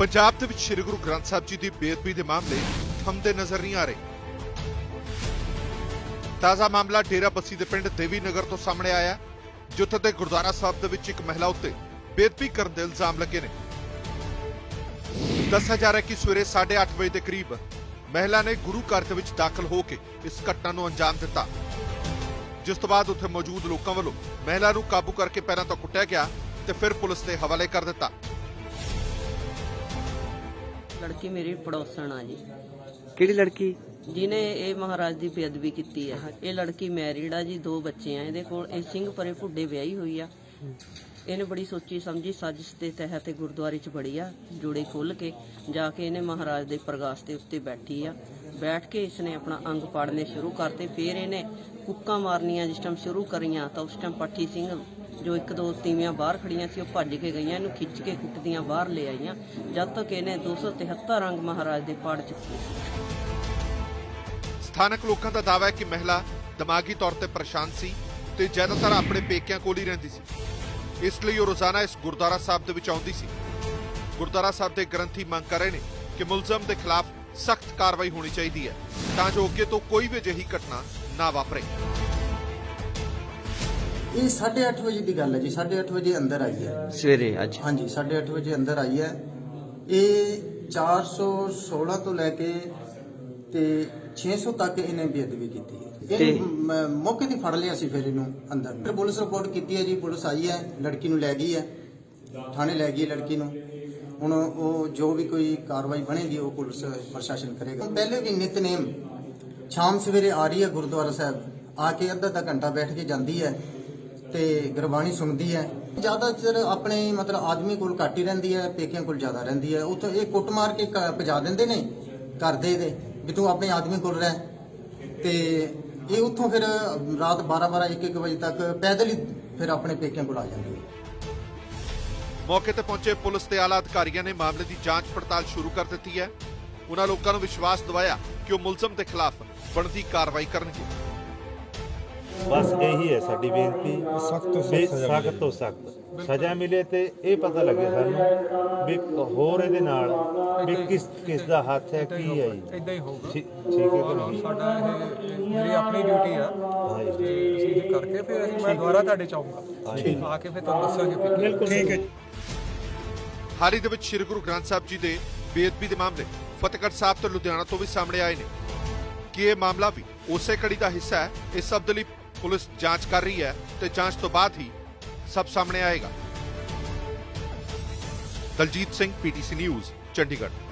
ਪੰਜਾਬ ਦੇ ਵਿੱਚ ਸ੍ਰੀ ਗੁਰੂ ਗ੍ਰੰਥ ਸਾਹਿਬ ਜੀ ਦੀ ਬੇਅਦਬੀ ਦੇ ਮਾਮਲੇ ਥੰਮਦੇ ਨਜ਼ਰ ਨਹੀਂ ਆ ਰਹੇ। ਤਾਜ਼ਾ ਮਾਮਲਾ ਡੇਰਾ ਬੱਸੀ ਦੇ ਪਿੰਡ ਦੇਵੀ ਨਗਰ ਤੋਂ ਸਾਹਮਣੇ ਆਇਆ ਜਿੱਥੇ ਤੇ ਗੁਰਦੁਆਰਾ ਸਾਹਿਬ ਦੇ ਵਿੱਚ ਇੱਕ ਮਹਿਲਾ ਉੱਤੇ ਬੇਅਦਬੀ ਕਰਨ ਦੇ ਇਲਜ਼ਾਮ ਲੱਗੇ ਨੇ। ਦੱਸਿਆ ਜਾ ਰਿਹਾ ਕਿ ਸਵੇਰੇ 8:30 ਵਜੇ ਦੇ ਕਰੀਬ ਮਹਿਲਾ ਨੇ ਗੁਰੂ ਘਰ ਦੇ ਵਿੱਚ ਦਾਖਲ ਹੋ ਕੇ ਇਸ ਘਟਨਾ ਨੂੰ ਅੰਜਾਮ ਦਿੱਤਾ। ਜਿਸ ਤੋਂ ਬਾਅਦ ਉੱਥੇ ਮੌਜੂਦ ਲੋਕਾਂ ਵੱਲੋਂ ਮਹਿਲਾ ਨੂੰ ਕਾਬੂ ਕਰਕੇ ਪੈਰਾਂ ਤੋਂ ਕੁੱਟਿਆ ਗਿਆ ਤੇ ਫਿਰ ਪੁਲਿਸ ਦੇ ਹਵਾਲੇ ਕਰ ਦਿੱਤਾ। ਲੜਕੀ ਮੇਰੀ ਪੜੋਸਣ ਆ ਜੀ। ਕਿਹੜੀ ਲੜਕੀ? ਜਿਨੇ ਇਹ ਮਹਾਰਾਜ ਦੀ ਬੇਅਦਬੀ ਕੀਤੀ ਹੈ। ਇਹ ਲੜਕੀ ਮੈਰਿਡ ਆ ਜੀ ਦੋ ਬੱਚੇ ਆ। ਇਹਦੇ ਕੋਲ ਇਹ ਸਿੰਘ ਪਰੇ ਭੁੱਡੇ ਵਿਆਹੀ ਹੋਈ ਆ। ਇਹਨੇ ਬੜੀ ਸੋਚੀ ਸਮਝੀ ਸਾਜ਼ਿਸ਼ ਦੇ ਤਹਿਤ ਇਹ ਗੁਰਦੁਆਰੇ 'ਚ ਬੜੀ ਆ ਜੋੜੇ ਖੋਲ ਕੇ ਜਾ ਕੇ ਇਹਨੇ ਮਹਾਰਾਜ ਦੇ ਪ੍ਰਗਾਸ ਦੇ ਉੱਤੇ ਬੈਠੀ ਆ। ਬੈਠ ਕੇ ਇਸਨੇ ਆਪਣਾ ਅੰਗ ਪਾੜਨੇ ਸ਼ੁਰੂ ਕਰਤੇ। ਫਿਰ ਇਹਨੇ ਕੁੱਕਾਂ ਮਾਰਨੀਆਂ ਜਿਸ ਟਾਈਮ ਸ਼ੁਰੂ ਕਰੀਆਂ ਤਾਂ ਉਸ ਟਾਈਮ ਪੱਠੀ ਸਿੰਘ ਜੋ ਇੱਕ ਦੋ ਤੀਵੀਆਂ ਬਾਹਰ ਖੜੀਆਂ ਸੀ, ਉਹ ਭੱਜ ਕੇ ਗਈਆਂ, ਇਹਨੂੰ ਖਿੱਚ ਕੇ ਕੁੱਟਦੀਆਂ ਬਾਹਰ ਲੈ ਆਈਆਂ, ਜਦ ਤੱਕ ਇਹਨੇ 273 ਰੰਗ ਮਹਾਰਾਜ ਦੇ ਪਾੜ ਚੁੱਕੇ। ਸਥਾਨਕ ਲੋਕਾਂ ਦਾ ਦਾਅਵਾ ਹੈ ਕਿ ਮਹਿਲਾ ਦਿਮਾਗੀ ਤੌਰ ਤੇ ਪਰੇਸ਼ਾਨ ਸੀ ਤੇ ਜ਼ਿਆਦਾਤਰ ਆਪਣੇ ਪੇਕਿਆਂ ਕੋਲ ਹੀ ਰਹਿੰਦੀ ਸੀ। ਇਸ ਲਈ ਉਹ ਰੋਜ਼ਾਨਾ ਇਸ ਗੁਰਦੁਆਰਾ ਸਾਹਿਬ ਦੇ ਵਿੱਚ ਆਉਂਦੀ ਸੀ। ਗੁਰਦੁਆਰਾ ਸਾਹਿਬ ਦੇ ਗ੍ਰੰਥੀ ਮੰਗ ਕਰ ਰਹੇ ਨੇ ਕਿ ਮੁਲਜ਼ਮ ਦੇ ਖਿਲਾਫ ਸਖਤ ਕਾਰਵਾਈ ਹੋਣੀ ਚਾਹੀਦੀ ਹੈ, ਤਾਂ ਜੋ ਅੱਗੇ ਤੋਂ ਕੋਈ ਵੀ ਅਜਿਹੀ ਘਟਨਾ ਨਾ ਵਾਪਰੇ। ਇਹ 8:30 ਵਜੇ ਦੀ ਗੱਲ ਹੈ ਜੀ 8:30 ਵਜੇ ਅੰਦਰ ਆਈ ਹੈ। ਸਵੇਰੇ ਅੱਜ। ਹਾਂਜੀ 8:30 ਵਜੇ ਅੰਦਰ ਆਈ ਹੈ। ਇਹ 416 ਤੋਂ ਲੈ ਕੇ ਤੇ 600 ਤੱਕ ਇਹਨੇ ਬੇਅਦਬੀ ਕੀਤੀ ਹੈ। ਤੇ- ਇਹ ਮ- ਮੌਕੇ ਤੇ ਫੜ ਲਿਆ ਸੀ ਫਿਰ ਇਹਨੂੰ ਅੰਦਰ ਫਿਰ ਪੁਲਿਸ ਰਿਪੋਰਟ ਕੀਤੀ ਹੈ ਜੀ ਪੁਲਿਸ ਆਈ ਹੈ ਲੜਕੀ ਨੂੰ ਲੈ ਗਈ ਹੈ। ਥਾਣੇ ਲੈ ਗਈ ਹੈ ਲੜਕੀ ਨੂੰ। ਹੁਣ ਉਹ ਜੋ ਵੀ ਕੋਈ ਕਾਰਵਾਈ ਬਣੇਗੀ ਉਹ ਪੁਲਿਸ ਪ੍ਰਸ਼ਾਸਨ ਕਰੇਗਾ। ਪਹਿਲੇ ਵੀ ਨਿਤਨੇਮ ਸ਼ਾਮ ਸਵੇਰੇ ਆ ਰਹੀ ਹੈ ਗੁਰਦੁਆਰਾ ਸਾਹਿਬ। ਆ ਕੇ ਅੱਧਾ ਅੱਧਾ ਘੰਟਾ ਬੈਠ ਕੇ ਜਾਂਦੀ ਹੈ। ਤੇ ਗੁਰਬਾਣੀ ਸੁਣਦੀ ਹੈ। ਜ਼ਿਆਦਾਤਰ ਆਪਣੇ ਮਤਲਬ ਆਦਮੀ ਕੋਲ ਘੱਟ ਹੀ ਰਹਿੰਦੀ ਹੈ, ਪੇਕਿਆਂ ਕੋਲ ਜ਼ਿਆਦਾ ਰਹਿੰਦੀ ਹੈ। ਉੱਥੋਂ ਇਹ ਕੁੱਟ ਮਾਰ ਕੇ ਕ- ਭਜਾ ਦਿੰਦੇ ਨੇ ਕਰਦੇ ਦੇ ਵੀ ਤੂੰ ਆਪਣੇ ਆਦਮੀ ਕੋਲ ਰਹਿ। ਤੇ ਇਹ ਉੱਥੋਂ ਫਿਰ ਰਾਤ 12 12 1 1 ਵਜੇ ਤੱਕ ਪੈਦਲ ਹੀ ਫਿਰ ਆਪਣੇ ਪੇਕਿਆਂ ਕੋਲ ਆ ਜਾਂਦੀ ਹੈ। ਮੌਕੇ ਤੇ ਪਹੁੰਚੇ ਪੁਲਿਸ ਤੇ ਆਲਾ ਅਧਿਕਾਰੀਆਂ ਨੇ ਮਾਮਲੇ ਦੀ ਜਾਂਚ ਪੜਤਾਲ ਸ਼ੁਰੂ ਕਰ ਦਿੱਤੀ ਹੈ। ਉਹਨਾਂ ਲੋਕਾਂ ਨੂੰ ਵਿਸ਼ਵਾਸ ਦਿਵਾਇਆ ਕਿ ਉਹ ਮੁਲਜ਼ਮ ਦੇ ਖਿਲਾਫ ਬਣਦੀ ਕਾਰਵਾਈ ਕਰਨਗੇ। ਬਸ ਇਹੀ ਹੈ ਸਾਡੀ ਬੇਨਤੀ। ਸਖਤ ਤੋਂ ਸਖਤ ਤੋਂ ਸਖਤ ਸਜ਼ਾ ਮਿਲੇ ਤੇ ਇਹ ਪਤਾ ਲੱਗੇ ਸਾਨੂੰ ਵੀ ਹੋਰ ਇਹਦੇ ਨਾਲ ਵੀ ਕਿਸ ਕਿਸ ਦਾ ਹੱਥ ਹੈ ਕੀ ਹੈ ਜੀ? ਇਦਾਂ ਹੀ ਹੋਊਗਾ। ਠੀਕ ਠੀਕ ਹੈ ਕਿ ਨਹੀਂ? ਸਾਡਾ ਇਹ ਮੇਰੀ ਆਪਣੀ ਡਿਊਟੀ ਆ। ਹਾਂਜੀ। ਤੇ ਅਸੀਂ ਇਹ ਕਰਕੇ ਫਿਰ ਅਸੀਂ ਮੈਂ ਦੁਬਾਰਾ ਤੁਹਾਡੇ ਚ ਆਊਂਗਾ। ਹਾਂਜੀ। ਆ ਕੇ ਫਿਰ ਤੁਹਾਨੂੰ ਦੱਸਾਂਗੇ ਬਿਲਕੁਲ ਠੀਕ ਹੈ ਹਾਲ ਹੀ ਦੇ ਵਿੱਚ ਸ੍ਰੀ ਗੁਰੂ ਗ੍ਰੰਥ ਸਾਹਿਬ ਜੀ ਦੇ ਬੇਅਦਬੀ ਦੇ ਮਾਮਲੇ ਫਤਿਹਗੜ੍ਹ ਸਾਹਿਬ ਤੇ ਲੁਧਿਆਣਾ ਤੋਂ ਵੀ ਸਾਹਮਣੇ ਆਏ ਨੇ। ਕਿ ਇਹ ਮਾਮਲਾ ਵੀ ਉਸੇ ਕੜੀ ਦਾ ਹਿੱਸਾ ਹੈ ਇਸ ਸਭ ਦੇ ਲਈ ਪੁਲਿਸ ਜਾਂਚ ਕਰ ਰਹੀ ਹੈ ਤੇ ਜਾਂਚ ਤੋਂ ਬਾਅਦ ਹੀ ਸਭ ਸਾਹਮਣੇ ਆਏਗਾ। Daljit Singh, PTC news, Chandigarh.